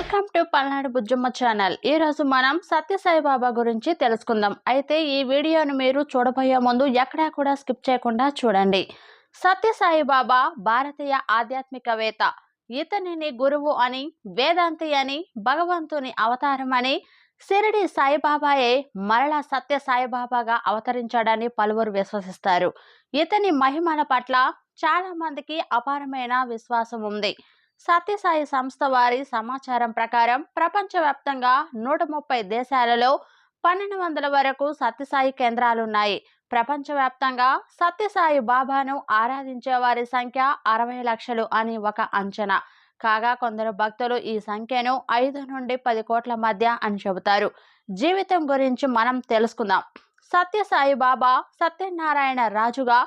Welcome to Palnadu Bujjamma channel. ఈ రోజు మనం సత్యసాయి బాబా గురించి తెలుసుకుందాం. అయితే ఈ వీడియోను మీరు చూడబోయే ముందు ఎక్కడా కూడా స్కిప్ చేయకుండా చూడండి. సత్యసాయి బాబా భారతీయ ఆధ్యాత్మికవేత్త. ఇతనిని గురువు అని వేదాంతి అని భగవంతుని అవతారం అని సిరిడి సాయిబాబాయే మరలా సత్య సాయిబాబాగా అవతరించాడని పలువురు విశ్వసిస్తారు. ఇతని మహిమల పట్ల చాలా మందికి అపారమైన విశ్వాసం ఉంది. సత్యసాయి సంస్థ వారి సమాచారం ప్రకారం ప్రపంచవ్యాప్తంగా నూట ముప్పై దేశాలలో పన్నెండు వందల వరకు సత్యసాయి కేంద్రాలున్నాయి ప్రపంచవ్యాప్తంగా సత్యసాయి బాబాను ఆరాధించే వారి సంఖ్య అరవై లక్షలు అని ఒక అంచనా. కాగా కొందరు భక్తులు ఈ సంఖ్యను ఐదు నుండి పది కోట్ల మధ్య అని చెబుతారు. జీవితం గురించి మనం తెలుసుకుందాం. సత్యసాయి బాబా సత్యనారాయణ రాజుగా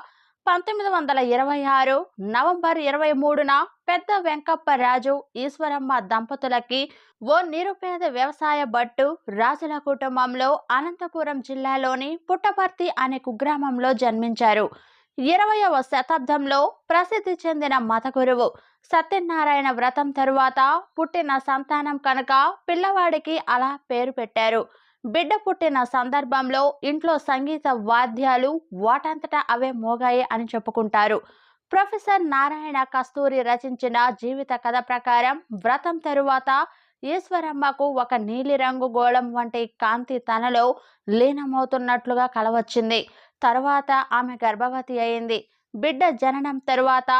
పంతొమ్మిది వందల ఇరవై ఆరు నవంబర్ ఇరవై మూడున పెద్ద వెంకప్ప రాజు ఈశ్వరమ్మ దంపతులకి ఓ నిరుపేద వ్యవసాయ భట్టు రాజుల కుటుంబంలో అనంతపురం జిల్లాలోని పుట్టపర్తి అనే కుగ్రామంలో జన్మించారు. ఇరవయవ శతాబ్దంలో ప్రసిద్ధి చెందిన మత గురువు సత్యనారాయణ వ్రతం తరువాత పుట్టిన సంతానం కనుక పిల్లవాడికి అలా పేరు పెట్టారు. బిడ్డ పుట్టిన సందర్భంలో ఇంట్లో సంగీత వాద్యాలు వాటంతటా అవే మోగాయి అని చెప్పుకుంటారు. ప్రొఫెసర్ నారాయణ కస్తూరి రచించిన జీవిత కథ ప్రకారం వ్రతం తరువాత ఈశ్వరమ్మకు ఒక నీలిరంగు గోళం వంటి కాంతి తనలో లీనమవుతున్నట్లుగా కలవచ్చింది. తరువాత ఆమె గర్భవతి అయింది. బిడ్డ జననం తరువాత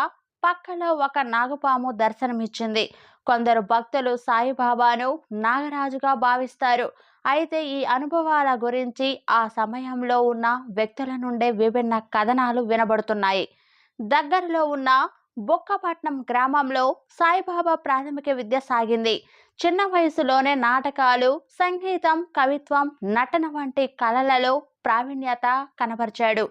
పక్కలో ఒక నాగుపాము దర్శనమిచ్చింది. కొందరు భక్తులు సాయిబాబాను నాగరాజుగా భావిస్తారు. అయితే ఈ అనుభవాల గురించి ఆ సమయంలో ఉన్న వ్యక్తుల నుండే విభిన్న కథనాలు వినబడుతున్నాయి. దగ్గరలో ఉన్న బొక్కపట్నం గ్రామంలో సాయిబాబా ప్రాథమిక విద్య సాగింది. చిన్న వయసులోనే నాటకాలు సంగీతం కవిత్వం నటన వంటి కళలలో ప్రావీణ్యత కనబరిచాడు.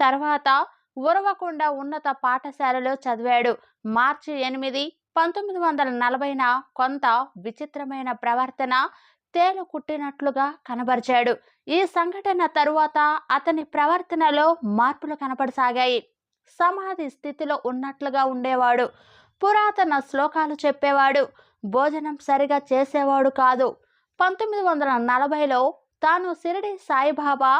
తర్వాత ఉరవకొండ ఉన్నత పాఠశాలలో చదివాడు. మార్చి ఎనిమిది పంతొమ్మిది వందల నలభైన కొంత విచిత్రమైన ప్రవర్తన తేలు కుట్టినట్లుగా కనబరిచాడు. ఈ సంఘటన తరువాత అతని ప్రవర్తనలో మార్పులు కనపడసాగాయి. సమాధి స్థితిలో ఉన్నట్లుగా ఉండేవాడు. పురాతన శ్లోకాలు చెప్పేవాడు. భోజనం సరిగా చేసేవాడు కాదు. పంతొమ్మిది వందల నలభైలో తాను సిరిడి సాయిబాబా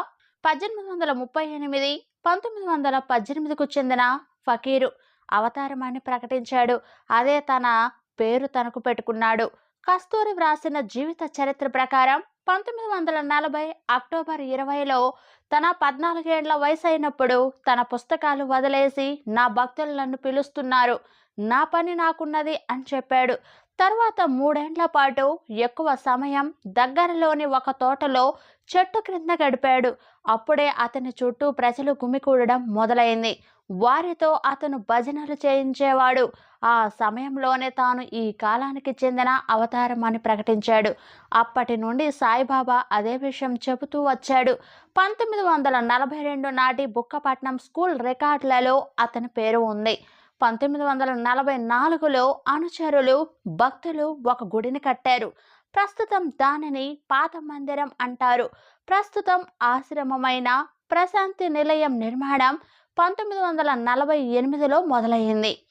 పద్దెనిమిది వందల ముప్పై ఎనిమిది పంతొమ్మిది వందల పద్దెనిమిదికు చెందిన ఫకీరు అవతారమని ప్రకటించాడు. అదే తన పేరు తనకు పెట్టుకున్నాడు. కస్తూరి వ్రాసిన జీవిత చరిత్ర ప్రకారం పంతొమ్మిది వందల నలభై అక్టోబర్ ఇరవైలో తన పద్నాలుగేండ్ల వయసు అయినప్పుడు తన పుస్తకాలు వదిలేసి నా భక్తులు నన్ను పిలుస్తున్నారు. నా పని నాకున్నది అని చెప్పాడు. తర్వాత మూడేండ్ల పాటు ఎక్కువ సమయం దగ్గరలోని ఒక తోటలో చెట్టు క్రింద గడిపాడు. అప్పుడే అతని చుట్టూ ప్రజలు గుమికూడడం మొదలైంది. వారితో అతను భజనలు చేయించేవాడు. ఆ సమయంలోనే తాను ఈ కాలానికి చెందిన అవతారం అని ప్రకటించాడు. అప్పటి నుండి సాయిబాబా అదే విషయం చెబుతూ వచ్చాడు. పంతొమ్మిది వందల నలభై రెండు నాటి బుక్కపట్నం స్కూల్ రికార్డులలో అతని పేరు ఉంది. పంతొమ్మిది వందల నలభై నాలుగులో అనుచరులు భక్తులు ఒక గుడిని కట్టారు. ప్రస్తుతం దానిని పాత మందిరం అంటారు. ప్రస్తుతం ఆశ్రమమైన ప్రశాంతి నిలయం నిర్మాణం పంతొమ్మిది వందల నలభై ఎనిమిదిలో మొదలైంది.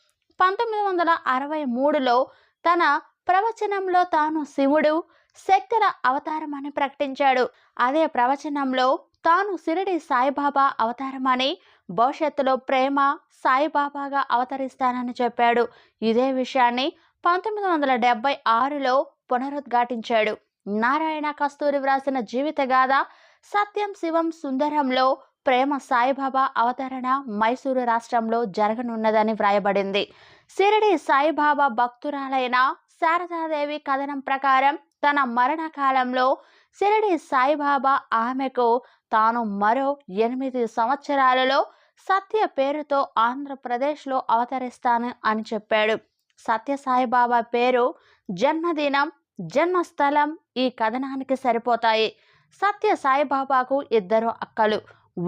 పంతొమ్మిది వందల అరవై మూడులో తన ప్రవచనంలో తాను శివుడు శక్తుల అవతారం అని ప్రకటించాడు. అదే ప్రవచనంలో తాను సిరిడి సాయిబాబా అవతారమని భవిష్యత్తులో ప్రేమ సాయిబాబాగా అవతరిస్తానని చెప్పాడు. ఇదే విషయాన్ని పంతొమ్మిది వందల డెబ్బై ఆరులో పునరుద్ఘాటించాడు. నారాయణ కస్తూరి వ్రాసిన జీవితగాథ సత్యం శివం సుందరంలో ప్రేమ సాయిబాబా అవతరణ మైసూరు రాష్ట్రంలో జరగనున్నదని వ్రాయబడింది. సిరిడి సాయిబాబా భక్తురాలైన శారదాదేవి కథనం ప్రకారం తన మరణకాలంలో సిరిడి సాయిబాబా ఆమెకు తాను మరో ఎనిమిది సంవత్సరాలలో సత్య పేరుతో ఆంధ్రప్రదేశ్లో అవతరిస్తాను అని చెప్పాడు. సత్య సాయిబాబా పేరు జన్మదినం జన్మస్థలం ఈ కథనానికి సరిపోతాయి. సత్య సాయిబాబాకు ఇద్దరు అక్కలు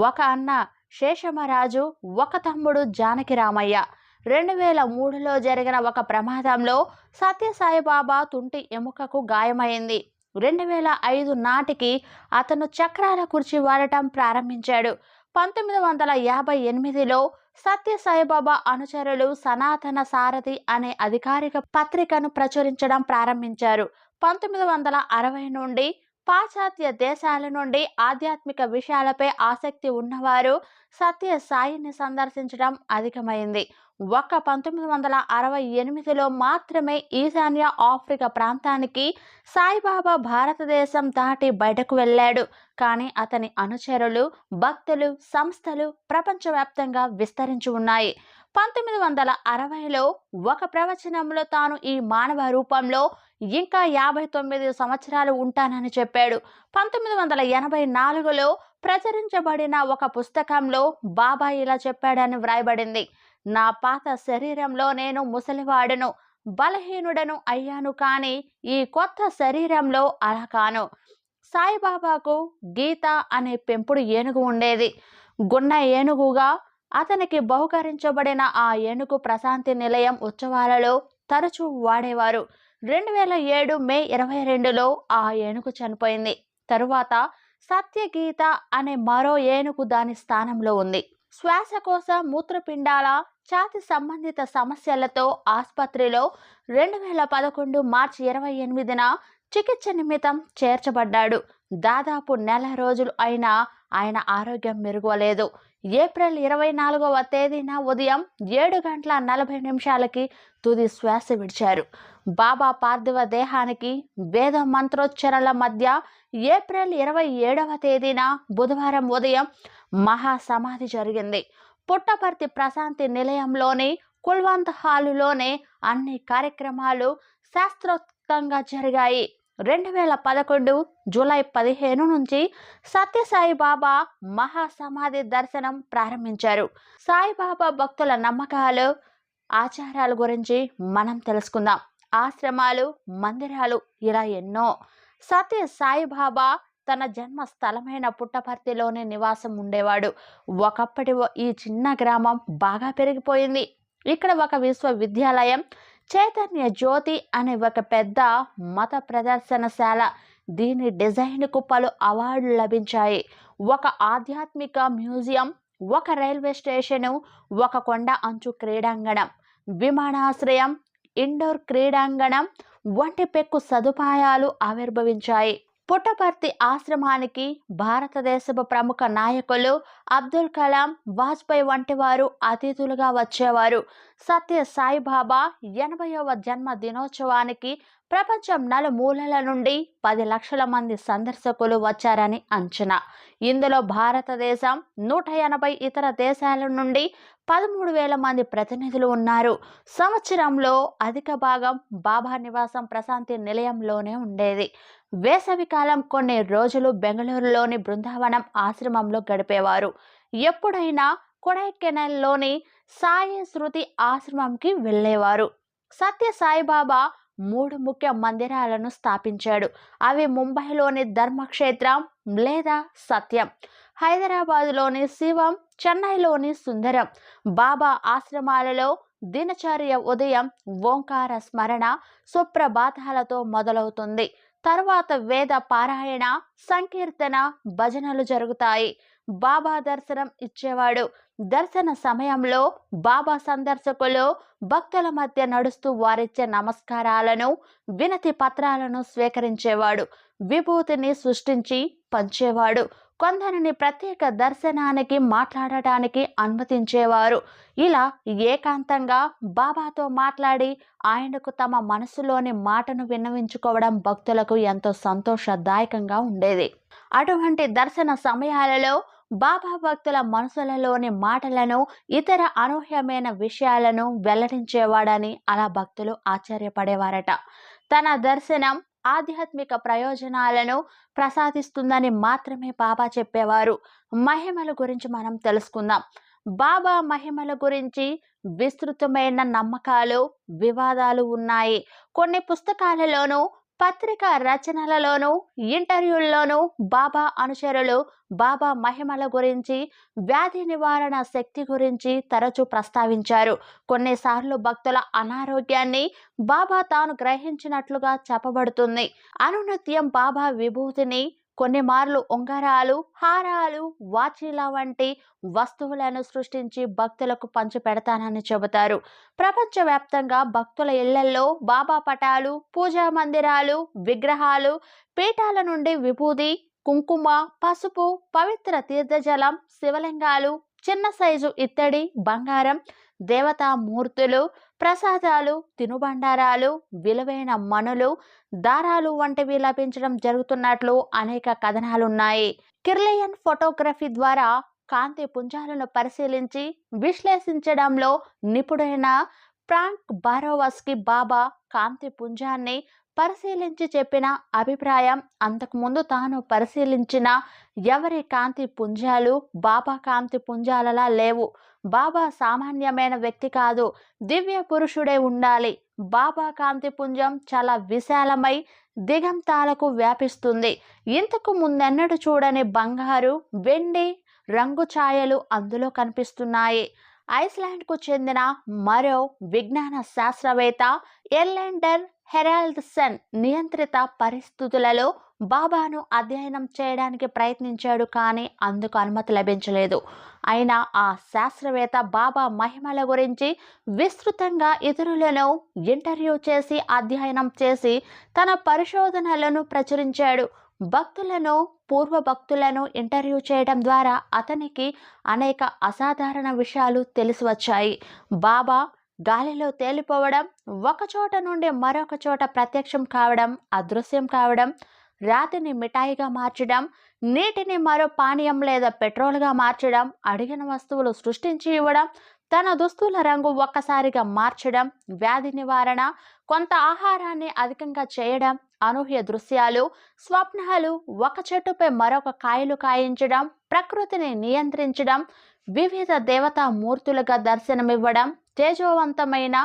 ఒక అన్న శేషమరాజు ఒక తమ్ముడు జానకి రామయ్య రెండు వేల మూడులో జరిగిన ఒక ప్రమాదంలో సత్యసాయిబాబా తుంటి ఎముకకు గాయమైంది. రెండు వేల ఐదు నాటికి అతను చక్రాల కుర్చీ వాడటం ప్రారంభించాడు. పంతొమ్మిది వందల యాభై ఎనిమిదిలో సత్యసాయిబాబా అనుచరులు సనాతన సారథి అనే అధికారిక పత్రికను ప్రచురించడం ప్రారంభించారు. పంతొమ్మిది వందల అరవై నుండి పాశ్చాత్య దేశాల నుండి ఆధ్యాత్మిక విషయాలపై ఆసక్తి ఉన్నవారు సత్య సాయిని సందర్శించడం అధికమైంది. ఒక్క పంతొమ్మిది వందల అరవై ఎనిమిదిలో మాత్రమే ఈశాన్య ఆఫ్రికా ప్రాంతానికి సాయిబాబా భారతదేశం దాటి బయటకు వెళ్ళాడు. కానీ అతని అనుచరులు భక్తులు సంస్థలు ప్రపంచవ్యాప్తంగా విస్తరించి ఉన్నాయి. పంతొమ్మిది వందల అరవైలో ఒక ప్రవచనంలో తాను ఈ మానవ రూపంలో ఇంకా యాభై తొమ్మిది సంవత్సరాలు ఉంటానని చెప్పాడు. పంతొమ్మిది వందల ఎనభై నాలుగులో ప్రచురించబడిన ఒక పుస్తకంలో బాబా ఇలా చెప్పాడని వ్రాయబడింది. నా పాత శరీరంలో నేను ముసలివాడను బలహీనుడను అయ్యాను కానీ ఈ కొత్త శరీరంలో అలా కాను సాయిబాబాకు గీత అనే పెంపుడు ఏనుగు ఉండేది. గున్న ఏనుగుగా అతనికి బహుకరించబడిన ఆ ఏనుగు ప్రశాంతి నిలయం ఉత్సవాలలో తరచూ వాడేవారు. రెండు వేల ఏడు మే ఇరవై రెండులో ఆ ఏనుగు చనిపోయింది. తరువాత సత్యగీత అనే మరో ఏనుగు దాని స్థానంలో ఉంది. శ్వాసకోశ మూత్రపిండాల ఛాతి సంబంధిత సమస్యలతో ఆసుపత్రిలో రెండు వేల పదకొండు మార్చి ఇరవై ఎనిమిదిన చికిత్స నిమిత్తం చేర్చబడ్డాడు. దాదాపు నెల రోజులు అయినా ఆయన ఆరోగ్యం మెరుగువలేదు. ఏప్రిల్ ఇరవై నాలుగవ తేదీన ఉదయం ఏడు గంటల నలభై నిమిషాలకి తుది శ్వాస విడిచారు. బాబా పార్థివ దేహానికి వేద మంత్రోచ్చరణల మధ్య ఏప్రిల్ ఇరవై ఏడవ తేదీన బుధవారం ఉదయం మహాసమాధి జరిగింది. పుట్టపర్తి ప్రశాంతి నిలయంలోని కుల్వంత్ హాలులోనే అన్ని కార్యక్రమాలు శాస్త్రోక్తంగా జరిగాయి. రెండు వేల పదకొండు జూలై పదిహేను నుంచి సత్యసాయి బాబా మహాసమాధి దర్శనం ప్రారంభించారు. సాయిబాబా భక్తుల నమ్మకాలు ఆచారాల గురించి మనం తెలుసుకుందాం. ఆశ్రమాలు మందిరాలు ఇలా ఎన్నో. సత్య సాయిబాబా తన జన్మ స్థలమైన పుట్టపర్తిలోనే నివాసం ఉండేవాడు. ఒకప్పటి ఈ చిన్న గ్రామం బాగా పెరిగిపోయింది. ఇక్కడ ఒక విశ్వవిద్యాలయం చైతన్య జ్యోతి అనే ఒక పెద్ద మత ప్రదర్శనశాల. దీని డిజైన్కు పలు అవార్డులు లభించాయి. ఒక ఆధ్యాత్మిక మ్యూజియం ఒక రైల్వే స్టేషను ఒక కొండ అంచు క్రీడాంగణం విమానాశ్రయం ఇండోర్ క్రీడాంగణం వంటి పెక్కు సదుపాయాలు ఆవిర్భవించాయి. పుట్టపర్తి ఆశ్రమానికి భారతదేశపు ప్రముఖ నాయకులు అబ్దుల్ కలాం వాజ్పేయి వంటి వారు అతిథులుగా వచ్చేవారు. సత్య సాయిబాబా ఎనభైవ జన్మ దినోత్సవానికి ప్రపంచం నలుమూలల నుండి పది లక్షల మంది సందర్శకులు వచ్చారని అంచనా. ఇందులో భారతదేశం నూట ఎనభై ఇతర దేశాల నుండి పదమూడు వేల మంది ప్రతినిధులు ఉన్నారు. సంవత్సరంలో అధిక భాగం బాబా నివాసం ప్రశాంతి నిలయంలోనే ఉండేది. వేసవికాలం కొన్ని రోజులు బెంగళూరులోని బృందావనం ఆశ్రమంలో గడిపేవారు. ఎప్పుడైనా కొడైకెనాల్లోని సాయి శృతి ఆశ్రమంకి వెళ్ళేవారు. సత్య సాయిబాబా మూడు ముఖ్య మందిరాలను స్థాపించాడు. అవి ముంబైలోని ధర్మక్షేత్రం లేదా సత్యం హైదరాబాదులోని శివం చెన్నైలోని సుందరం. బాబా ఆశ్రమాలలో దినచర్య ఉదయం ఓంకార స్మరణ సుప్రభాతాలతో మొదలవుతుంది. తరువాత వేద పారాయణ సంకీర్తన భజనలు జరుగుతాయి. బాబా దర్శనం ఇచ్చేవాడు. దర్శన సమయంలో బాబా సందర్శకులు భక్తుల మధ్య నడుస్తూ వారిచ్చే నమస్కారాలను వినతి పత్రాలను స్వీకరించేవాడు. విభూతిని సృష్టించి పంచేవాడు. కొందరిని ప్రత్యేక దర్శనానికి మాట్లాడటానికి అనుమతించేవారు. ఇలా ఏకాంతంగా బాబాతో మాట్లాడి ఆయనకు తమ మనసులోని మాటను విన్నవించుకోవడం భక్తులకు ఎంతో సంతోషదాయకంగా ఉండేది. అటువంటి దర్శన సమయాలలో బాబా భక్తుల మనసులలోని మాటలను ఇతర అనూహ్యమైన విషయాలను వెల్లడించేవాడని అలా భక్తులు ఆశ్చర్యపడేవారట. తన దర్శనం ఆధ్యాత్మిక ప్రయోజనాలను ప్రసాదిస్తుందని మాత్రమే బాబా చెప్పేవారు. మహిమల గురించి మనం తెలుసుకుందాం. బాబా మహిమల గురించి విస్తృతమైన నమ్మకాలు వివాదాలు ఉన్నాయి. కొన్ని పుస్తకాలలోనూ పత్రిక రచనలలోనూ ఇంటర్వ్యూల్లోనూ బాబా అనుచరులు బాబా మహిమల గురించి వ్యాధి నివారణ శక్తి గురించి తరచూ ప్రస్తావించారు. కొన్నిసార్లు భక్తుల అనారోగ్యాన్ని బాబా తాను గ్రహించినట్లుగా చెప్పబడుతుంది. అనునిత్యం బాబా విభూతిని కొన్ని మార్లు ఉంగరాలు హారాలు వాచీల వంటి వస్తువులను సృష్టించి భక్తులకు పంచిపెడతానని చెబుతారు. ప్రపంచవ్యాప్తంగా భక్తుల ఇళ్ళలో బాబా పటాలు పూజా మందిరాలు విగ్రహాలు పీఠాల నుండి విభూది కుంకుమ పసుపు పవిత్ర తీర్థజలం శివలింగాలు చిన్న సైజు ఇత్తడి బంగారం దేవతా మూర్తులు ప్రసాదాలు తినుబండారాలు విలువైన మనులు దారాలు వంటివి లభించడం జరుగుతున్నట్లు అనేక కథనాలున్నాయి. కిర్లియన్ ఫోటోగ్రఫీ ద్వారా కాంతి పుంజాలను పరిశీలించి విశ్లేషించడంలో నిపుణుడైన ఫ్రాంక్ బారోవస్కి బాబా కాంతి పుంజాన్ని పరిశీలించి చెప్పిన అభిప్రాయం అంతకుముందు తాను పరిశీలించిన ఎవరి కాంతి పుంజాలు బాబా కాంతి పుంజాలలా లేవు. బాబా సామాన్యమైన వ్యక్తి కాదు. దివ్య పురుషుడే ఉండాలి. బాబా కాంతి పుంజం చాలా విశాలమై దిగంతాలకు వ్యాపిస్తుంది. ఇంతకు ముందెన్నడు చూడని బంగారు వెండి రంగు ఛాయలు అందులో కనిపిస్తున్నాయి. ఐస్లాండ్కు చెందిన మరో విజ్ఞాన శాస్త్రవేత్త ఎర్లెండర్ హెరాల్డ్ సన్ నియంత్రిత పరిస్థితులలో బాబాను అధ్యయనం చేయడానికి ప్రయత్నించాడు కానీ అందుకు అనుమతి లభించలేదు. అయినా ఆ శాస్త్రవేత్త బాబా మహిమల గురించి విస్తృతంగా ఇతరులను ఇంటర్వ్యూ చేసి అధ్యయనం చేసి తన పరిశోధనలను ప్రచురించాడు. భక్తులను పూర్వ భక్తులను ఇంటర్వ్యూ చేయడం ద్వారా అతనికి అనేక అసాధారణ విషయాలు తెలిసి వచ్చాయి. బాబా గాలిలో తేలిపోవడం ఒక చోట నుండి మరొక చోట ప్రత్యక్షం కావడం అదృశ్యం కావడం రాతిని మిఠాయిగా మార్చడం నీటిని మరో పానీయం లేదా పెట్రోల్గా మార్చడం అడిగిన వస్తువులు సృష్టించి ఇవ్వడం తన దుస్తుల రంగు ఒక్కసారిగా మార్చడం వ్యాధి నివారణ కొంత ఆహారాన్ని అధికంగా చేయడం అనూహ్య దృశ్యాలు స్వప్నాలు ఒక చెట్టుపై మరొక కాయలు కాయించడం ప్రకృతిని నియంత్రించడం వివిధ దేవతా మూర్తులుగా దర్శనమివ్వడం తేజోవంతమైన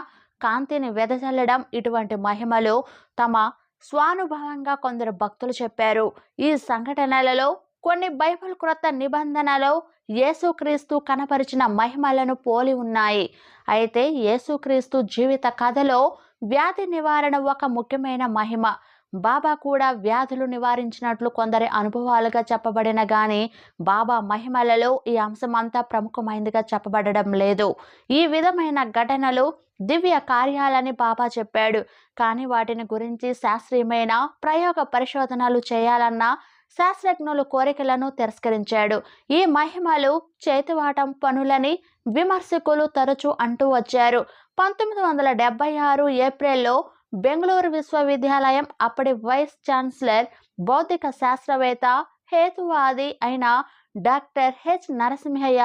కాంతిని వెదజల్లడం ఇటువంటి మహిమలు తమ స్వానుభవంగా కొందరు భక్తులు చెప్పారు. ఈ సంఘటనలలో కొన్ని బైబిల్ క్రొత్త నిబంధనలో యేసుక్రీస్తు కనపరిచిన మహిమలను పోలి ఉన్నాయి. అయితే యేసుక్రీస్తు జీవిత కథలో వ్యాధి నివారణ ఒక ముఖ్యమైన మహిమ. బాబా కూడా వ్యాధులు నివారించినట్లు కొందరి అనుభవాలుగా చెప్పబడిన గాని బాబా మహిమలలో ఈ అంశం అంతా ప్రముఖమైనదిగా చెప్పబడడం లేదు. ఈ విధమైన ఘటనలు దివ్య కార్యాలని బాబా చెప్పాడు. కానీ వాటిని గురించి శాస్త్రీయమైన ప్రయోగ పరిశోధనలు చేయాలన్న శాస్త్రజ్ఞుల కోరికలను తిరస్కరించాడు. ఈ మహిమలు చేతివాటం పనులని విమర్శకులు తరచూ అంటూ వచ్చారు. పంతొమ్మిది వందల డెబ్బై ఆరు ఏప్రిల్లో బెంగళూరు విశ్వవిద్యాలయం అప్పటి వైస్ ఛాన్సలర్ భౌతిక శాస్త్రవేత్త హేతువాది అయిన డాక్టర్ హెచ్. నరసింహయ్య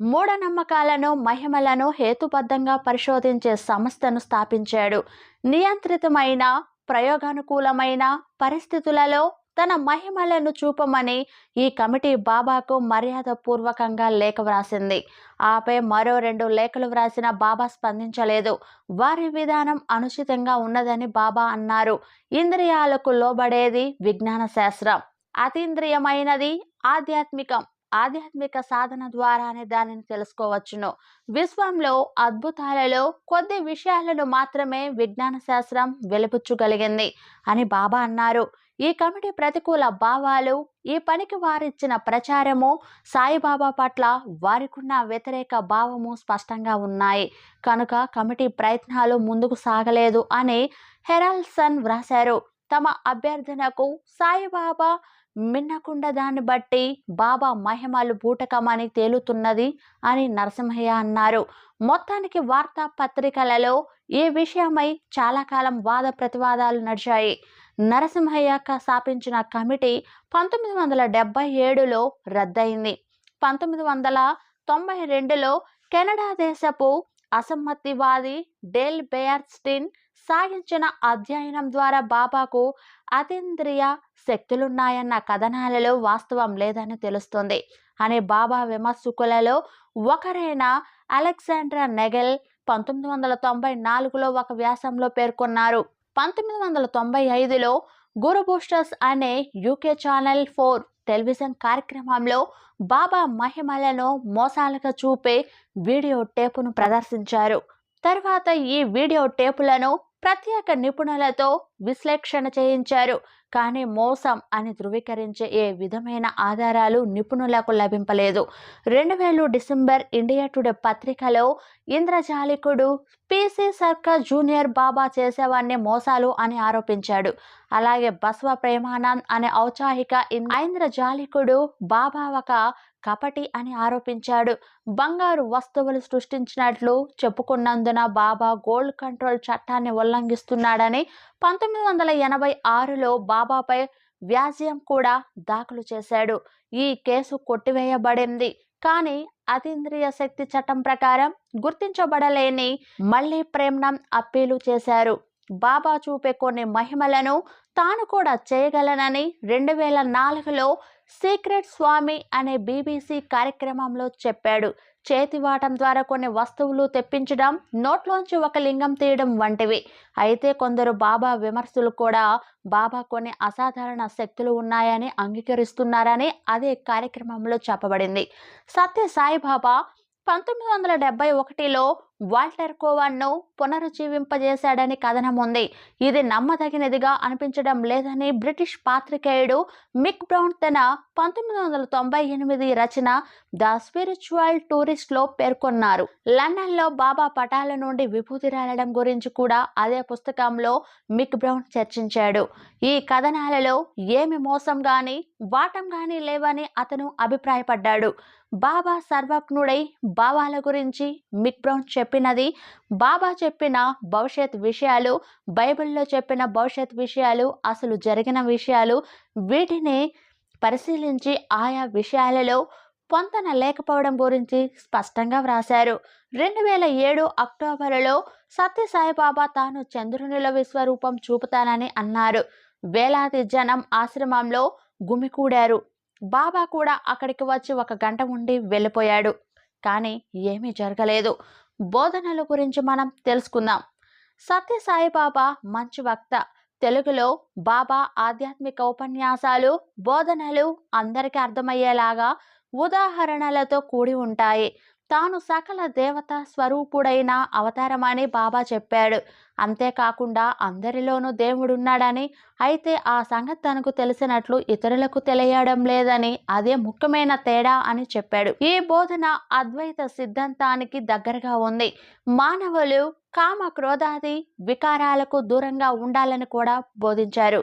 మూఢనమ్మకాలను మహిమలను హేతుబద్ధంగా పరిశోధించే సంస్థను స్థాపించాడు. నియంత్రితమైన ప్రయోగానుకూలమైన పరిస్థితులలో తన మహిమలను చూపమని ఈ కమిటీ బాబాకు మర్యాదపూర్వకంగా లేఖ వ్రాసింది. ఆపై మరో రెండు లేఖలు వ్రాసిన బాబా స్పందించలేదు. వారి విధానం అనుచితంగా ఉన్నదని బాబా అన్నారు. ఇంద్రియాలకు లోబడేది విజ్ఞాన శాస్త్రం. అతీంద్రియమైనది ఆధ్యాత్మికం. ఆధ్యాత్మిక సాధన ద్వారానే దానిని తెలుసుకోవచ్చును. విశ్వంలో అద్భుతాలలో కొద్ది విషయాలను మాత్రమే విజ్ఞాన శాస్త్రం వెలుపుచ్చగలిగింది అని బాబా అన్నారు. ఈ కమిటీ ప్రతికూల భావాలు ఈ పనికి వారిచ్చిన ప్రచారము సాయిబాబా పట్ల వారికున్న వ్యతిరేక భావము స్పష్టంగా ఉన్నాయి. కనుక కమిటీ ప్రయత్నాలు ముందుకు సాగలేదు అని హెరాల్సన్ వ్రాశారు. తమ అభ్యర్థనకు సాయిబాబా మిన్నకుండా దాన్ని బట్టి బాబా మహిమలు బూటకమని తేలుతున్నది అని నరసింహయ్య అన్నారు. మొత్తానికి వార్తా పత్రికలలో ఈ విషయమై చాలా కాలం వాద ప్రతివాదాలు నడిచాయి. నరసింహయ్య స్థాపించిన కమిటీ పంతొమ్మిది వందల డెబ్బై ఏడులో రద్దయింది. పంతొమ్మిది వందల తొంభై రెండులో కెనడా దేశపు అసమ్మతివాది డేల్ బేయర్స్టిన్ సాగించిన అధ్యయనం ద్వారా బాబాకు అతీంద్రియ శక్తులున్నాయన్న కథనాలలో వాస్తవం లేదని తెలుస్తుంది. అనే బాబా విమర్శకులలో ఒకరైన అలెగ్జాండ్రా నెగెల్ పంతొమ్మిది వందల తొంభై నాలుగులో ఒక వ్యాసంలో పేర్కొన్నారు. పంతొమ్మిది వందల తొంభై ఐదులో గురు బూస్టర్స్ అనే యూకే ఛానల్ ఫోర్ టెలివిజన్ కార్యక్రమంలో బాబా మహిమలను మోసాలుగా చూపే వీడియో టేపును ప్రదర్శించారు. తర్వాత ఈ వీడియో టేపులను ప్రత్యేక నిపుణులతో విశ్లేషణ చేయించారు. కానీ మోసం అని ధృవీకరించే ఏ విధమైన ఆధారాలు నిపుణులకు లభింపలేదు. రెండు వేలు డిసెంబర్ ఇండియా టుడే పత్రికలో ఇంద్రజాలికుడు పిసి సర్కార్ జూనియర్ బాబా చేసేవాన్ని మోసాలు అని ఆరోపించాడు. అలాగే బసవ ప్రేమానంద్ అనే ఔత్సాహిక ఇంద్రజాలికుడు బాబా ఒక కపటి అని ఆరోపించాడు. బంగారు వస్తువులు సృష్టించినట్లు చెప్పుకున్నందున బాబా గోల్డ్ కంట్రోల్ చట్టాన్ని ఉల్లంఘిస్తున్నాడని పంతొమ్మిది వందల ఎనభై ఆరులో బాబాపై వ్యాజ్యం కూడా దాఖలు చేశాడు. ఈ కేసు కొట్టివేయబడింది. కానీ అతీంద్రియ శక్తి చట్టం ప్రకారం గుర్తించబడలేని మళ్ళీ ప్రేమ్నం అప్పీలు చేశారు. బాబా చూపే కొన్ని మహిమలను తాను కూడా చేయగలనని రెండు వేల నాలుగులో సీక్రెట్ స్వామి అనే బీబీసీ కార్యక్రమంలో చెప్పాడు. చేతివాటం ద్వారా కొన్ని వస్తువులు తెప్పించడం నోట్లోంచి ఒక లింగం తీయడం వంటివి. అయితే కొందరు బాబా విమర్శలు కూడా బాబా కొన్ని అసాధారణ శక్తులు ఉన్నాయని అంగీకరిస్తున్నారని అదే కార్యక్రమంలో చెప్పబడింది. సత్య సాయిబాబా పంతొమ్మిది వందల డెబ్బై ఒకటిలో వాల్టర్ కోవాన్ను పునరుజ్జీవింపజేశాడని కథనం ఉంది. ఇది నమ్మదగినదిగా అనిపించడం లేదని బ్రిటిష్ పాత్రికేయుడు మిక్ బ్రౌన్ తన పంతొమ్మిది వందల తొంభై ఎనిమిది రచన ద స్పిరిచువల్ టూరిస్ట్లో పేర్కొన్నారు. లండన్లో బాబా పటాల నుండి విభూతి రాలడం గురించి కూడా అదే పుస్తకంలో మిక్ బ్రౌన్ చర్చించాడు. ఈ కథనాలలో ఏమి మోసం గాని వాటంగానే లేవని అతను అభిప్రాయపడ్డాడు. బాబా సర్వజ్ఞుడై బాబాల గురించి మిక్ బ్రౌన్ చెప్పినది బాబా చెప్పిన భవిష్యత్ విషయాలు బైబిల్లో చెప్పిన భవిష్యత్ విషయాలు అసలు జరిగిన విషయాలు వీటిని పరిశీలించి ఆయా విషయాలలో పొంతన లేకపోవడం గురించి స్పష్టంగా వ్రాశారు. రెండు వేల ఏడు అక్టోబరులో సత్యసాయిబాబా తాను చంద్రునిలో విశ్వరూపం చూపుతానని అన్నారు. వేలాది జనం ఆశ్రమంలో గుమికూడారు బాబా కూడా అక్కడికి వచ్చి ఒక గంట ఉండి వెళ్ళిపోయాడు. కానీ ఏమీ జరగలేదు. బోధనల గురించి మనం తెలుసుకుందాం. సత్య సాయిబాబా మంచి వక్త. తెలుగులో బాబా ఆధ్యాత్మిక ఉపన్యాసాలు బోధనలు అందరికీ అర్థమయ్యేలాగా ఉదాహరణలతో కూడి ఉంటాయి. తాను సకల దేవత స్వరూపుడైన అవతారమని బాబా చెప్పాడు. అంతేకాకుండా అందరిలోనూ దేవుడున్నాడని అయితే ఆ సంగతి తనకు తెలిసినట్లు ఇతరులకు తెలియడం లేదని అదే ముఖ్యమైన తేడా అని చెప్పాడు. ఈ బోధన అద్వైత సిద్ధాంతానికి దగ్గరగా ఉంది. మానవులు కామ క్రోధాది వికారాలకు దూరంగా ఉండాలని కూడా బోధించారు.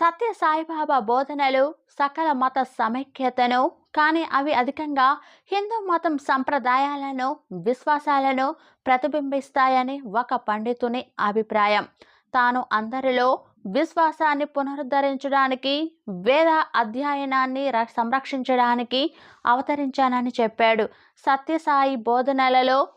సత్య సాయిబాబా బోధనలు సకల మత సమైక్యతను కానీ అవి అధికంగా హిందూ మతం సంప్రదాయాలను విశ్వాసాలను ప్రతిబింబిస్తాయని ఒక పండితుని అభిప్రాయం. తాను అందరిలో విశ్వాసాన్ని పునరుద్ధరించడానికి వేద అధ్యయనాన్ని ర- సంరక్షించడానికి అవతరించానని చెప్పాడు. సత్యసాయి బోధనలలో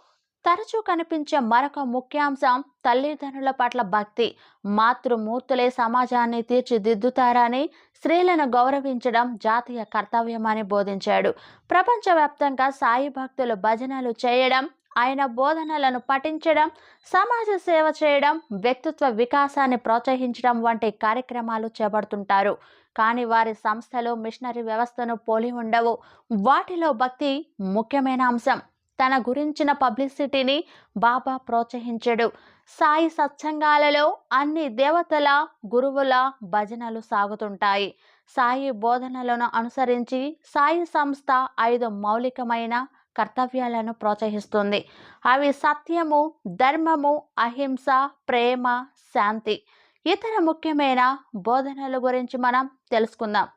తరచూ కనిపించే మరొక ముఖ్యాంశం తల్లిదండ్రుల పట్ల భక్తి. మాతృమూర్తులే సమాజాన్ని తీర్చిదిద్దుతారని స్త్రీలను గౌరవించడం జాతీయ కర్తవ్యమని బోధించాడు. ప్రపంచవ్యాప్తంగా సాయి భక్తులు భజనలు చేయడం ఆయన బోధనలను పఠించడం సమాజ సేవ చేయడం వ్యక్తిత్వ వికాసాన్ని ప్రోత్సహించడం వంటి కార్యక్రమాలు చేపడుతుంటారు. కానీ వారి సంస్థలు మిషనరీ వ్యవస్థను పోలి ఉండవు. వాటిలో భక్తి ముఖ్యమైన అంశం. తన గురించిన పబ్లిసిటీని బాబా ప్రోత్సహించడు. సాయి సత్సంగాలలో అన్ని దేవతల గురువుల భజనలు సాగుతుంటాయి. సాయి బోధనలను అనుసరించి సాయి సంస్థ ఐదు మౌలికమైన కర్తవ్యాలను ప్రోత్సహిస్తుంది. అవి సత్యము ధర్మము అహింస ప్రేమ శాంతి. ఇతర ముఖ్యమైన బోధనల గురించి మనం తెలుసుకుందాం.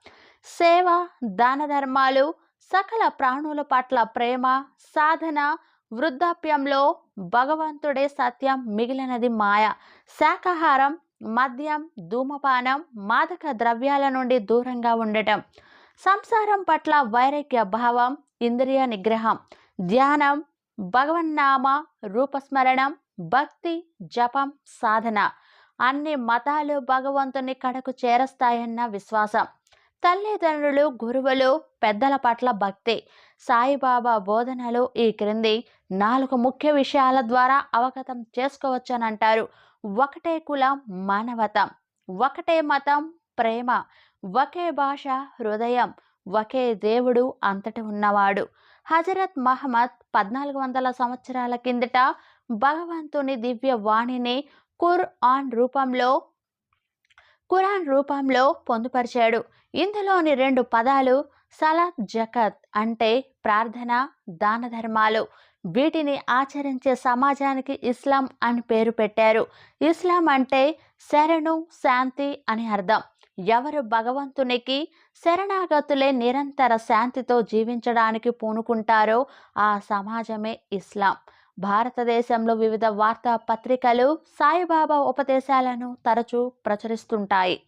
సేవ దాన ధర్మాలు సకల ప్రాణుల పట్ల ప్రేమ సాధన వృద్ధాప్యంలో భగవంతుడే సత్యం మిగిలినది మాయ. శాకాహారం మద్యం ధూమపానం మాదక ద్రవ్యాల నుండి దూరంగా ఉండటం. సంసారం పట్ల వైరాగ్య భావం ఇంద్రియ నిగ్రహం. ధ్యానం భగవన్నామ రూపస్మరణం భక్తి జపం సాధన. అన్ని మతాలు భగవంతుని కడకు చేరస్తాయన్న విశ్వాసం. తల్లిదండ్రులు గురువులు పెద్దల పట్ల భక్తి. సాయిబాబా బోధనలు ఈ క్రింది నాలుగు ముఖ్య విషయాల ద్వారా అవగతం చేసుకోవచ్చనంటారు. ఒకటే కులం మానవతం. ఒకటే మతం ప్రేమ. ఒకే భాష హృదయం. ఒకే దేవుడు అంతటి ఉన్నవాడు. హజరత్ మహమ్మద్ పద్నాలుగు వందల సంవత్సరాల కిందట భగవంతుని దివ్య వాణిని కుర్ ఆన్ రూపంలో ఖురాన్ రూపంలో పొందుపరిచాడు. ఇందులోని రెండు పదాలు సలాత్ జకత్ అంటే ప్రార్థన దాన ధర్మాలు. వీటిని ఆచరించే సమాజానికి ఇస్లాం అని పేరు పెట్టారు. ఇస్లాం అంటే శరణు శాంతి అని అర్థం. ఎవరు భగవంతునికి శరణాగతులే నిరంతర శాంతితో జీవించడానికి పూనుకుంటారో ఆ సమాజమే ఇస్లాం. భారతదేశంలో వివిధ వార్తా పత్రికలు సాయిబాబా ఉపదేశాలను తరచూ ప్రచురిస్తుంటాయి.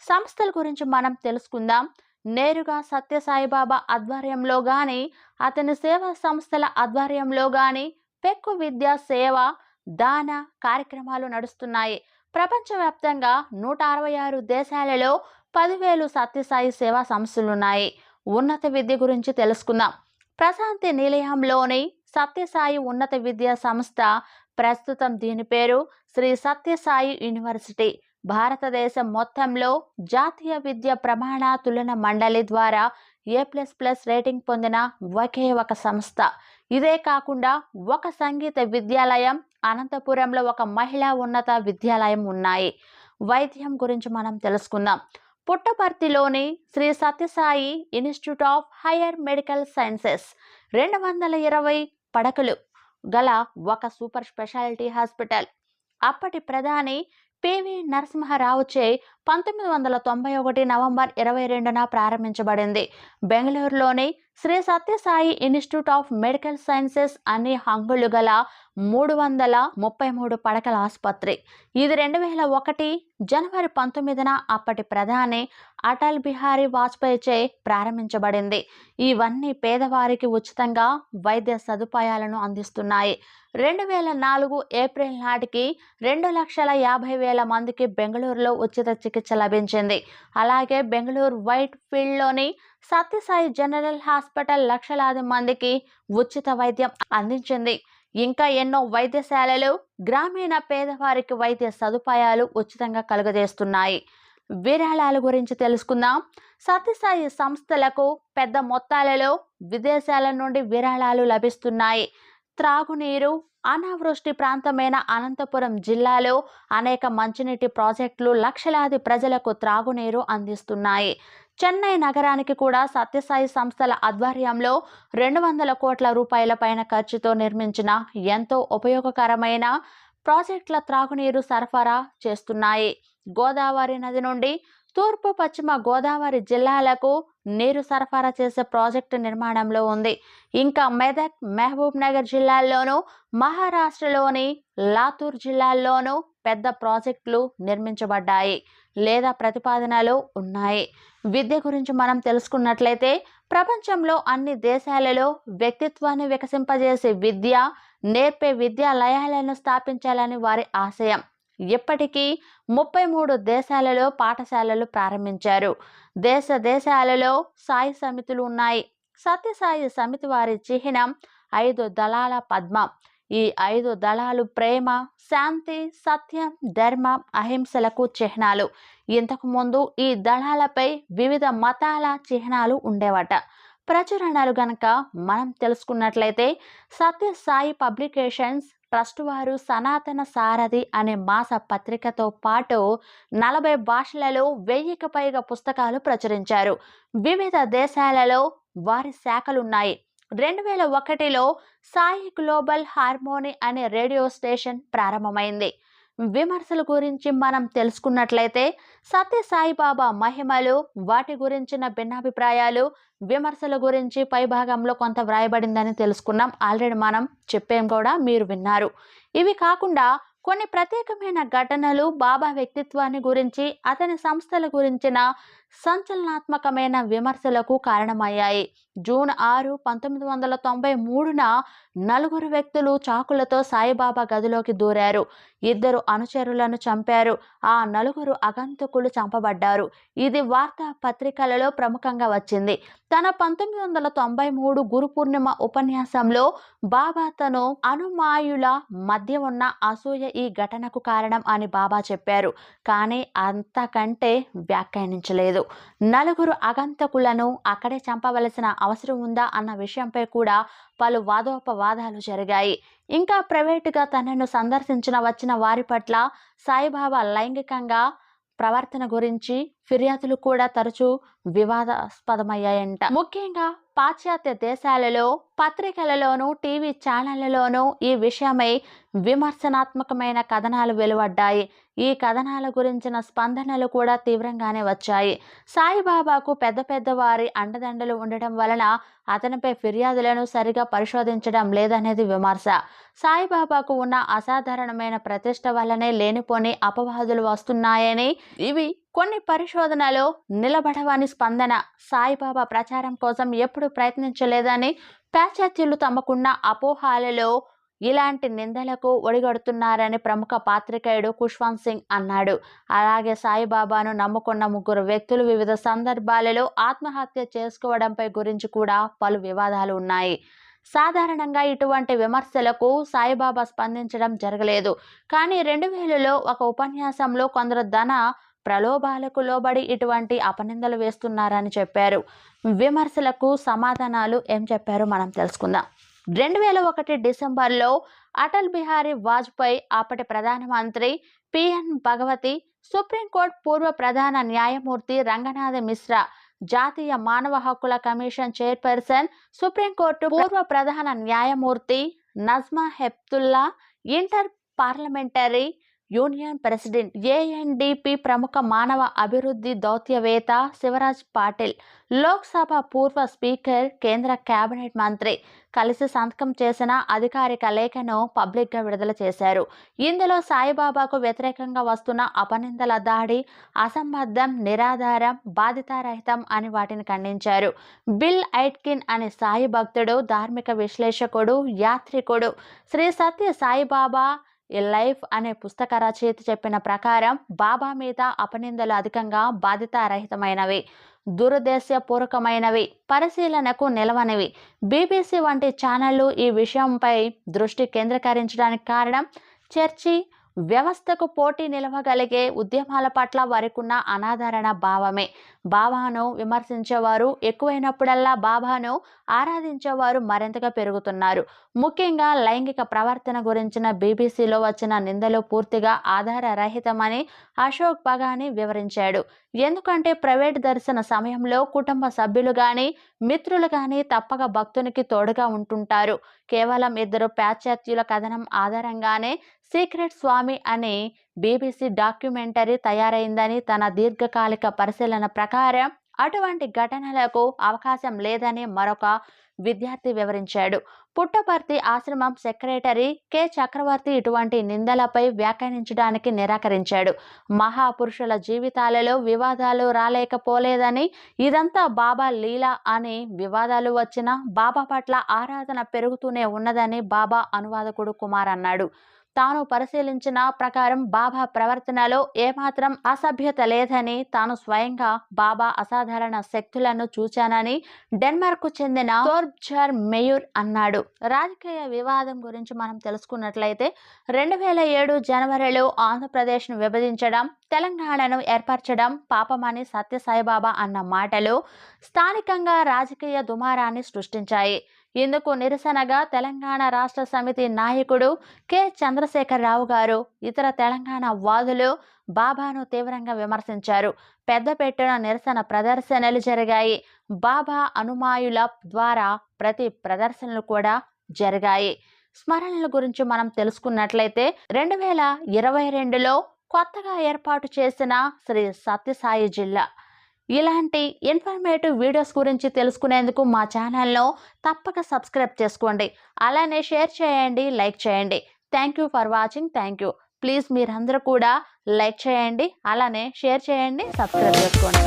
సంస్థల గురించి మనం తెలుసుకుందాం. నేరుగా సత్యసాయిబాబా ఆధ్వర్యంలో కానీ అతని సేవా సంస్థల ఆధ్వర్యంలో కానీ పెక్కు విద్యా సేవ దాన కార్యక్రమాలు నడుస్తున్నాయి. ప్రపంచవ్యాప్తంగా నూట అరవై ఆరు దేశాలలో పదివేలు సత్యసాయి సేవా సంస్థలున్నాయి. ఉన్నత విద్య గురించి తెలుసుకుందాం. ప్రశాంతి నిలయంలోని సత్యసాయి ఉన్నత విద్యా సంస్థ ప్రస్తుతం దీని పేరు శ్రీ సత్యసాయి యూనివర్సిటీ. భారతదేశం మొత్తంలో జాతీయ విద్య ప్రమాణ తులన మండలి ద్వారా ఏ ప్లస్ ప్లస్ రేటింగ్ పొందిన ఒకే ఒక సంస్థ. ఇదే కాకుండా ఒక సంగీత విద్యాలయం అనంతపురంలో ఒక మహిళా ఉన్నత విద్యాలయం ఉన్నాయి. వైద్యం గురించి మనం తెలుసుకుందాం. పుట్టపర్తిలోని Shri Sathya Sai institute of higher medical sciences. రెండు వందల ఇరవై పడకలు గల ఒక సూపర్ స్పెషాలిటీ హాస్పిటల్. అప్పటి ప్రధాని పివి నరసింహారావుచే పంతొమ్మిది వందల తొంభై ఒకటి నవంబర్ ఇరవై రెండున ప్రారంభించబడింది. బెంగళూరులోని Shri Sathya Sai institute of medical sciences అనే హంగులు గల మూడు వందల ముప్పై మూడు పడకల ఆసుపత్రి. ఇది రెండు వేల ఒకటి జనవరి పంతొమ్మిదిన అప్పటి ప్రధాని అటల్ బిహారీ వాజ్పేయిచే ప్రారంభించబడింది. ఇవన్నీ పేదవారికి ఉచితంగా వైద్య సదుపాయాలను అందిస్తున్నాయి. రెండు వేల నాలుగు ఏప్రిల్ నాటికి రెండు లక్షల యాభై వేల మందికి బెంగళూరులో ఉచిత చికిత్స లభించింది. అలాగే బెంగళూరు వైట్ ఫీల్డ్లోని సత్యసాయి జనరల్ హాస్పిటల్ లక్షలాది మందికి ఉచిత వైద్యం అందించింది. ఇంకా ఎన్నో వైద్యశాలలు గ్రామీణ పేదవారికి వైద్య సదుపాయాలు ఉచితంగా కలుగజేస్తున్నాయి. విరాళాల గురించి తెలుసుకుందాం. సత్యసాయి సంస్థలకు పెద్ద మొత్తాలలో విదేశాల నుండి విరాళాలు లభిస్తున్నాయి. త్రాగునీరు అనావృష్టి ప్రాంతమైన అనంతపురం జిల్లాలో అనేక మంచినీటి ప్రాజెక్టులు లక్షలాది ప్రజలకు త్రాగునీరు అందిస్తున్నాయి. చెన్నై నగరానికి కూడా సత్యసాయి సంస్థల ఆధ్వర్యంలో రెండు వందల కోట్ల రూపాయల పైన ఖర్చుతో నిర్మించిన ఎంతో ఉపయోగకరమైన ప్రాజెక్టుల త్రాగునీరు సరఫరా చేస్తున్నాయి. గోదావరి నది నుండి తూర్పు పశ్చిమ గోదావరి జిల్లాలకు నీరు సరఫరా చేసే ప్రాజెక్టు నిర్మాణంలో ఉంది. ఇంకా మెదక్ మహబూబ్ నగర్ జిల్లాల్లోనూ మహారాష్ట్రలోని లాతూర్ జిల్లాల్లోనూ పెద్ద ప్రాజెక్టులు నిర్మించబడ్డాయి లేదా ప్రతిపాదనలు ఉన్నాయి. విద్య గురించి మనం తెలుసుకున్నట్లయితే ప్రపంచంలో అన్ని దేశాలలో వ్యక్తిత్వాన్ని వికసింపజేసే విద్య నేర్పే విద్యాలయాలను స్థాపించాలని వారి ఆశయం. ఇప్పటికీ ముప్పై మూడు దేశాలలో పాఠశాలలు ప్రారంభించారు. దేశ దేశాలలో సాయి సమితులు ఉన్నాయి. సత్యసాయి సమితి వారి చిహ్నం ఐదు దళాల పద్మం. ఈ ఐదు దళాలు ప్రేమ శాంతి సత్యం ధర్మ అహింసలకు చిహ్నాలు. ఇంతకుముందు ఈ దళాలపై వివిధ మతాల చిహ్నాలు ఉండేవట. ప్రచురణలు గనక మనం తెలుసుకున్నట్లయితే సత్య సాయి పబ్లికేషన్స్ ట్రస్ట్ వారు సనాతన సారథి అనే మాస పత్రికతో పాటు నలభై భాషలలో వెయ్యికి పైగా పుస్తకాలు ప్రచురించారు. వివిధ దేశాలలో వారి శాఖలున్నాయి. రెండు వేల ఒకటిలో సాయి గ్లోబల్ హార్మోని అనే రేడియో స్టేషన్ ప్రారంభమైంది. విమర్శల గురించి మనం తెలుసుకున్నట్లయితే సత్య సాయిబాబా మహిమలు వాటి గురించిన భిన్నాభిప్రాయాలు విమర్శల గురించి పై భాగంలో కొంత వ్రాయబడిందని తెలుసుకున్నాం. ఆల్రెడీ మనం చెప్పేం కూడా మీరు విన్నారు. ఇవి కాకుండా కొన్ని ప్రత్యేకమైన ఘటనలు బాబా వ్యక్తిత్వాన్ని గురించి అతని సంస్థల గురించిన సంచలనాత్మకమైన విమర్శలకు కారణమయ్యాయి. జూన్ ఆరు పంతొమ్మిది వందల తొంభై మూడున నలుగురు వ్యక్తులు చాకులతో సాయిబాబా గదిలోకి దూరారు. ఇద్దరు అనుచరులను చంపారు. ఆ నలుగురు అగంతకులు చంపబడ్డారు. ఇది వార్తా పత్రికలలో ప్రముఖంగా వచ్చింది. తన పంతొమ్మిది వందల తొంభై మూడు గురు పూర్ణిమ ఉపన్యాసంలో బాబా తను అనుమాయుల మధ్య ఉన్న అసూయ ఈ ఘటనకు కారణం అని బాబా చెప్పారు. కానీ అంతకంటే వ్యాఖ్యానించలేదు. నలుగురు అగంతకులను అక్కడే చంపవలసిన అవసరం ఉందా అన్న విషయంపై కూడా పలు వాదోపవాదాలు జరిగాయి. ఇంకా ప్రైవేటుగా తనను సందర్శించిన వచ్చిన వారి పట్ల సాయిబాబా లైంగికంగా ప్రవర్తన గురించి ఫిర్యాదులు కూడా తరచూ వివాదాస్పదమయ్యాయంట. ముఖ్యంగా పాశ్చాత్య దేశాలలో పత్రికలలోనూ టీవీ ఛానళ్ళలోనూ ఈ విషయమై విమర్శనాత్మకమైన కథనాలు వెలువడ్డాయి. ఈ కథనాల గురించిన స్పందనలు కూడా తీవ్రంగానే వచ్చాయి. సాయిబాబాకు పెద్ద పెద్ద వారి అండదండలు ఉండటం వలన అతనిపై ఫిర్యాదులను సరిగా పరిశోధించడం లేదనేది విమర్శ. సాయిబాబాకు ఉన్న అసాధారణమైన ప్రతిష్ట వల్లనే లేనిపోని అపవాదులు వస్తున్నాయని ఇవి కొన్ని పరిశోధనలో నిలబడవని స్పందన సాయిబాబా ప్రచారం కోసం ఎప్పుడు ప్రయత్నించలేదని పాశ్చాత్యులు తమకున్న అపోహాలలో ఇలాంటి నిందలకు ఒడిగడుతున్నారని ప్రముఖ పాత్రికేయుడు కుష్వాంత్ సింగ్ అన్నాడు. అలాగే సాయిబాబాను నమ్ముకున్న ముగ్గురు వ్యక్తులు వివిధ సందర్భాలలో ఆత్మహత్య చేసుకోవడంపై గురించి కూడా పలు వివాదాలు ఉన్నాయి. సాధారణంగా ఇటువంటి విమర్శలకు సాయిబాబా స్పందించడం జరగలేదు. కానీ రెండు వేలలో ఒక ఉపన్యాసంలో కొందరు ధన ప్రలోభాలకు లోబడి ఇటువంటి అపనిందలు వేస్తున్నారని చెప్పారు. విమర్శలకు సమాధానాలు ఏం చెప్పారో మనం తెలుసుకుందాం. రెండు వేల ఒకటి డిసెంబర్లో అటల్ బిహారీ వాజ్పేయి అప్పటి ప్రధానమంత్రి పిఎన్ భగవతి సుప్రీంకోర్టు పూర్వ ప్రధాన న్యాయమూర్తి రంగనాథ మిశ్రా జాతీయ మానవ హక్కుల కమిషన్ చైర్పర్సన్ సుప్రీంకోర్టు పూర్వ ప్రధాన న్యాయమూర్తి Najma Heptulla inter parliamentary union president UNDP ప్రముఖ మానవ అభివృద్ధి దౌత్యవేత్త శివరాజ్ పాటిల్ లోక్సభ పూర్వ స్పీకర్ కేంద్ర కేబినెట్ మంత్రి కలిసి సంతకం చేసిన అధికారిక లేఖను పబ్లిక్గా విడుదల చేశారు. ఇందులో సాయిబాబాకు వ్యతిరేకంగా వస్తున్న అపనిందల దాడి అసంబద్ధం నిరాధారం బాధితారహితం అని వాటిని ఖండించారు. బిల్ ఐట్కిన్ అనే సాయి భక్తుడు ధార్మిక విశ్లేషకుడు యాత్రికుడు శ్రీ సత్య సాయిబాబా ఈ లైఫ్ అనే పుస్తక రచయిత చెప్పిన ప్రకారం బాబా మీద అపనిందలు అధికంగా బాధితారహితమైనవి దురుద్దేశపూర్వకమైనవి పరిశీలనకు నిలవనివి. బీబీసీ వంటి ఛానళ్ళు ఈ విషయంపై దృష్టి కేంద్రీకరించడానికి కారణం చర్చి వ్యవస్థకు పోటీ నిలవగలిగే ఉద్యమాల పట్ల వారికున్న అనాదరణ భావమే. బాబాను విమర్శించేవారు ఎక్కువైనప్పుడల్లా బాబాను ఆరాధించేవారు మరింతగా పెరుగుతున్నారు. ముఖ్యంగా లైంగిక ప్రవర్తన గురించిన బీబీసీలో వచ్చిన నిందలు పూర్తిగా ఆధారరహితమని అశోక్ పగాని వివరించాడు. ఎందుకంటే ప్రైవేట్ దర్శన సమయంలో కుటుంబ సభ్యులు కానీ మిత్రులు కానీ తప్పక భక్తునికి తోడుగా ఉంటుంటారు. కేవలం ఇద్దరు పాశ్చాత్యుల కథనం ఆధారంగానే సీక్రెట్ స్వామి అనే బీబీసీ డాక్యుమెంటరీ తయారైందని తన దీర్ఘకాలిక పరిశీలన ప్రకారం అటువంటి ఘటనలకు అవకాశం లేదని మరొక విద్యార్థి వివరించాడు. పుట్టపర్తి ఆశ్రమం సెక్రటరీ కె. చక్రవర్తి ఇటువంటి నిందలపై వ్యాఖ్యానించడానికి నిరాకరించాడు. మహాపురుషుల జీవితాలలో వివాదాలు రాలేకపోలేదని ఇదంతా బాబా లీలా అని వివాదాలు వచ్చినా బాబా పట్ల ఆరాధన పెరుగుతూనే ఉన్నదని బాబా అనువాదకుడు కుమార్ అన్నాడు. తాను పరిశీలించిన ప్రకారం బాబా ప్రవర్తనలో ఏమాత్రం అసభ్యత లేదని తాను స్వయంగా బాబా అసాధారణ శక్తులను చూచానని డెన్మార్క్ చెందిన తోర్బ్జర్ మేయూర్ అన్నాడు. రాజకీయ వివాదం గురించి మనం తెలుసుకున్నట్లయితే రెండు వేల ఏడు జనవరిలో ఆంధ్రప్రదేశ్ను విభజించడం తెలంగాణను ఏర్పరచడం పాపమని సత్యసాయిబాబా అన్న మాటలు స్థానికంగా రాజకీయ దుమారాన్ని సృష్టించాయి. ఇందుకు నిరసనగా తెలంగాణ రాష్ట్ర సమితి నాయకుడు కె. చంద్రశేఖరరావు గారు ఇతర తెలంగాణ వాదులు బాబాను తీవ్రంగా విమర్శించారు. పెద్దపెట్టున నిరసన ప్రదర్శనలు జరిగాయి. బాబా అనుమాయుల ద్వారా ప్రతి ప్రదర్శనలు కూడా జరిగాయి. స్మరణల గురించి మనం తెలుసుకున్నట్లయితే రెండు వేల ఇరవై రెండులో కొత్తగా ఏర్పాటు చేసిన శ్రీ సత్యసాయి జిల్లా ఇలాంటి ఇన్ఫర్మేటివ్ వీడియోస్ గురించి తెలుసుకునేందుకు మా ఛానల్లో తప్పక సబ్స్క్రైబ్ చేసుకోండి. అలానే షేర్ చేయండి లైక్ చేయండి. Thank you for watching thank you please మీరందరూ కూడా లైక్ చేయండి అలానే షేర్ చేయండి సబ్స్క్రైబ్ చేసుకోండి.